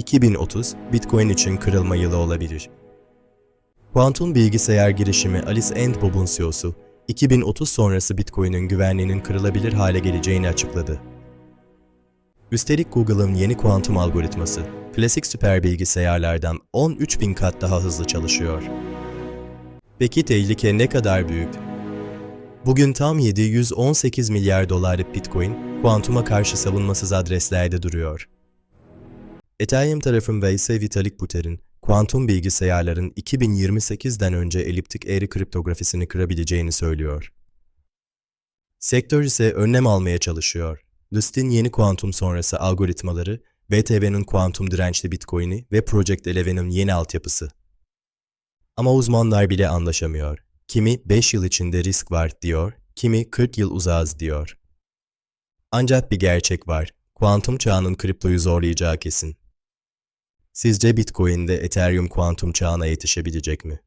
2030, Bitcoin için kırılma yılı olabilir. Kuantum bilgisayar girişimi Alice and Bob'un CEO'su, 2030 sonrası Bitcoin'in güvenliğinin kırılabilir hale geleceğini açıkladı. Üstelik Google'ın yeni kuantum algoritması, klasik süper bilgisayarlardan 13 bin kat daha hızlı çalışıyor. Peki tehlike ne kadar büyük? Bugün tam 718 milyar dolarlık Bitcoin, kuantuma karşı savunmasız adreslerde duruyor. Ethereum tarafında ise Vitalik Buterin, kuantum bilgisayarların 2028'den önce eliptik eğri kriptografisini kırabileceğini söylüyor. Sektör ise önlem almaya çalışıyor. Lust'in yeni kuantum sonrası algoritmaları, BTV'nin kuantum dirençli Bitcoin'i ve Project Eleven'in yeni altyapısı. Ama uzmanlar bile anlaşamıyor. Kimi 5 yıl içinde risk var diyor, kimi 40 yıl uzağız diyor. Ancak bir gerçek var. Kuantum çağının kriptoyu zorlayacağı kesin. Sizce Bitcoin'de Ethereum kuantum çağına yetişebilecek mi?